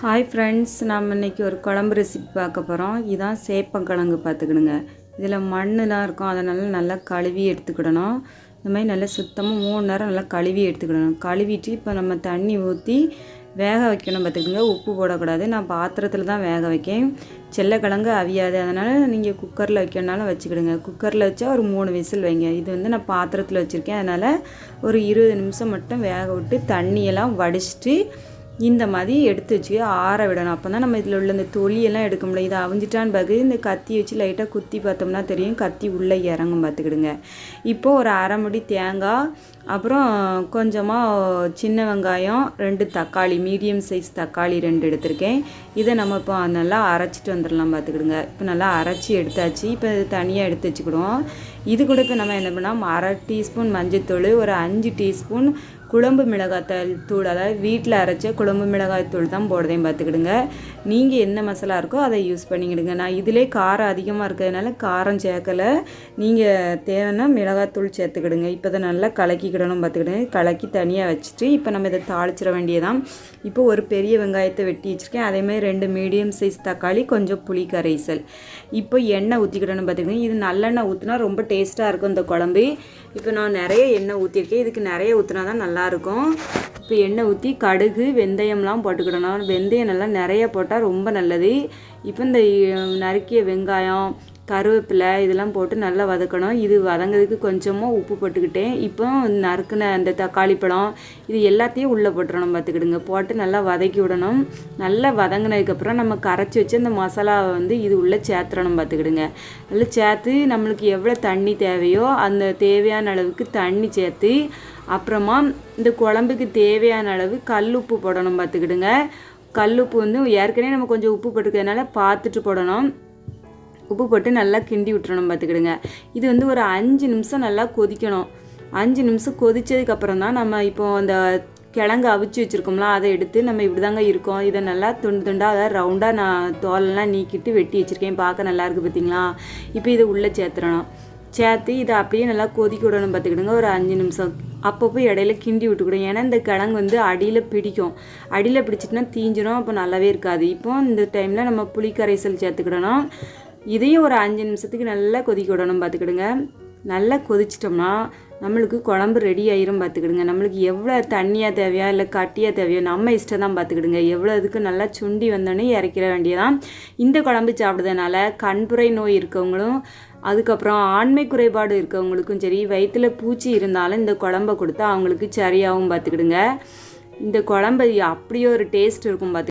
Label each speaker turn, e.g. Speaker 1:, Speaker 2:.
Speaker 1: Hi friends நம்ம இன்றைக்கி ஒரு குழம்பு ரெசிபி பார்க்க போகிறோம் இதுதான் சேப்பங்கிழங்கு பார்த்துக்கணுங்க இதில் மண்ணுலாம் இருக்கும் அதனால் நல்லா கழுவி எடுத்துக்கிடணும். இந்த மாதிரி நல்லா சுத்தமாக மூணு நேரம் நல்லா கழுவி எடுத்துக்கிடணும். கழுவிட்டு இப்போ நம்ம தண்ணி ஊற்றி வேக வைக்கணும் பார்த்துக்கிடுங்க. உப்பு போடக்கூடாது. நான் பாத்திரத்தில் தான் வேக வைக்கேன். செல்லக்கிழங்கு அவியாது. அதனால் நீங்கள் குக்கரில் வைக்கணுனாலும் வச்சுக்கிடுங்க. குக்கரில் வச்சா ஒரு மூணு விசில் வைங்க. இது வந்து நான் பாத்திரத்தில் வச்சுருக்கேன். அதனால் ஒரு இருபது நிமிஷம் மட்டும் வேக விட்டு தண்ணியெல்லாம் வடிச்சிட்டு இந்த மாதிரி எடுத்து வச்சு ஆற விடணும். அப்போ தான் நம்ம இதில் உள்ள இந்த தொலியெல்லாம் எடுக்க முடியும். இதை அவிஞ்சிட்டான்னு பிறகு இந்த கத்தி வச்சு லைட்டாக குத்தி பார்த்தோம்னா தெரியும். கத்தி உள்ளே இறங்கும் பார்த்துக்கிடுங்க. இப்போது ஒரு அரை முடி தேங்காய் அப்புறம் கொஞ்சமாக சின்ன வெங்காயம் ரெண்டு தக்காளி மீடியம் சைஸ் தக்காளி ரெண்டு எடுத்திருக்கேன். இதை நம்ம இப்போ நல்லா அரைச்சிட்டு வந்துடலாம் பார்த்துக்கிடுங்க. இப்போ நல்லா அரைச்சி எடுத்தாச்சு. இப்போ இது தனியாக எடுத்து வச்சுக்கிடுவோம். இது கூட இப்போ நம்ம என்ன பண்ணால் அரை டீஸ்பூன் மஞ்சத்தூள் ஒரு அஞ்சு டீஸ்பூன் குழம்பு மிளகாய்த்தூள் தூள் அதாவது வீட்டில் அரைச்ச குழம்பு மிளகாய் தூள் தான் போடுறதையும் பார்த்துக்கிடுங்க. நீங்கள் என்ன மசாலா இருக்கோ அதை யூஸ் பண்ணிக்கிடுங்க. நான் இதிலே காரம் அதிகமாக இருக்கிறதுனால காரம் சேர்க்கலை. நீங்கள் தேவைன்னா மிளகாய்த்தூள் சேர்த்துக்கிடுங்க. இப்போ தான் நல்லா கலக்கிக்கிடணும் பார்த்துக்கிட்டேன் கலக்கி தனியாக வச்சுட்டு இப்போ நம்ம இதை தாளிச்சிட வேண்டியதான் இப்போ ஒரு பெரிய வெங்காயத்தை வெட்டி வச்சுருக்கேன். அதேமாதிரி ரெண்டு மீடியம் சைஸ் தக்காளி கொஞ்சம் புளி கரைசல். இப்போ எண்ணெய் ஊற்றிக்கிடணும் பார்த்துக்கிட்டேன் இது நல்லெண்ணெய் ஊற்றினா ரொம்ப டேஸ்ட்டாக இருக்கும் இந்த குழம்பு. இப்போ நான் நிறைய எண்ணெய் ஊற்றிருக்கேன் இதுக்கு நிறைய ஊற்றினா தான் நல்லாயிருக்கும். இப்போ எண்ணெய் ஊற்றி கடுகு வெந்தயம்லாம் போட்டுக்கிடணும். வெந்தயம் நல்லா நிறைய போட்டால் ரொம்ப நல்லது. இப்போ இந்த நறுக்கிய வெங்காயம் கருவேப்பிலை இதெல்லாம் போட்டு நல்லா வதக்கணும். இது வதங்கிறதுக்கு கொஞ்சமாக உப்பு போட்டுக்கிட்டேன். இப்போ நறுக்குன அந்த தக்காளி பழம் இது எல்லாத்தையும் உள்ளே போட்டுறணும் பார்த்துக்கிடுங்க. போட்டு நல்லா வதக்கி விடணும். நல்லா வதங்கினதுக்கப்புறம் நம்ம கரைச்சி வச்சு அந்த மசாலாவை வந்து இது உள்ளே சேர்த்துறணும் பார்த்துக்கிடுங்க. நல்லா சேர்த்து நம்மளுக்கு எவ்வளோ தண்ணி தேவையோ அந்த தேவையான அளவுக்கு தண்ணி சேர்த்து அப்புறமா இந்த குழம்புக்கு தேவையான அளவு கல் உப்பு போடணும் பார்த்துக்கிடுங்க. கல் உப்பு வந்து ஏற்கனவே நம்ம கொஞ்சம் உப்பு போட்டுக்கிறதுனால பார்த்துட்டு போடணும். உப்பு போட்டு நல்லா கிண்டி விட்டுறணும் பார்த்துக்கிடுங்க. இது வந்து ஒரு அஞ்சு நிமிஷம் நல்லா கொதிக்கணும். அஞ்சு நிமிஷம் கொதித்ததுக்கப்புறம் தான் நம்ம இப்போ அந்த கிழங்கு அவிச்சு வச்சுருக்கோம்ல அதை எடுத்து நம்ம இப்படி தாங்க இருக்கோம். இதை நல்லா துண்டு துண்டாக அதை ரவுண்டாக நான் தோலெல்லாம் நீக்கிட்டு வெட்டி வச்சுருக்கேன். பார்க்க நல்லா இருக்குது பார்த்தீங்களா? இப்போ இதை உள்ளே சேர்த்துறணும் சேர்த்து இதை அப்படியே நல்லா கொதிக்க விடணும் பார்த்துக்கிடுங்க ஒரு அஞ்சு நிமிஷம். அப்பப்போ இடையில கிண்டி விட்டுக்கிடும் ஏன்னா இந்த கிழங்கு வந்து அடியில் பிடிக்கும். அடியில் பிடிச்சிட்டுனா தீஞ்சிடும் அப்போ நல்லாவே இருக்காது. இப்போ இந்த டைமில் நம்ம புளி கரைசல் சேர்த்துக்கிடணும். இதையும் ஒரு அஞ்சு நிமிஷத்துக்கு நல்லா கொதிக்க விடணும் பார்த்துக்கிடுங்க. நல்லா கொதிச்சிட்டோம்னா நம்மளுக்கு குழம்பு ரெடி ஆயிரும் பார்த்துக்கிடுங்க. நம்மளுக்கு எவ்வளோ தண்ணியாக தேவையா இல்லை கட்டியாக தேவையோ நம்ம இஷ்டம் தான் பார்த்துக்கிடுங்க. எவ்வளோ இதுக்கு நல்லா சுண்டி வந்தோடனே இறக்கிற வேண்டியதான் இந்த குழம்பு சாப்பிட்றதுனால கண்புரை நோய் இருக்கவங்களும் அதுக்கப்புறம் ஆண்மை குறைபாடு இருக்கவங்களுக்கும் சரி வயிற்றில் பூச்சி இருந்தாலும் இந்த குழம்ப கொடுத்தா அவங்களுக்கு சரியாகவும் பார்த்துக்கிடுங்க. இந்த குழம்பு அப்படியே ஒரு டேஸ்ட் இருக்கும் பார்த்து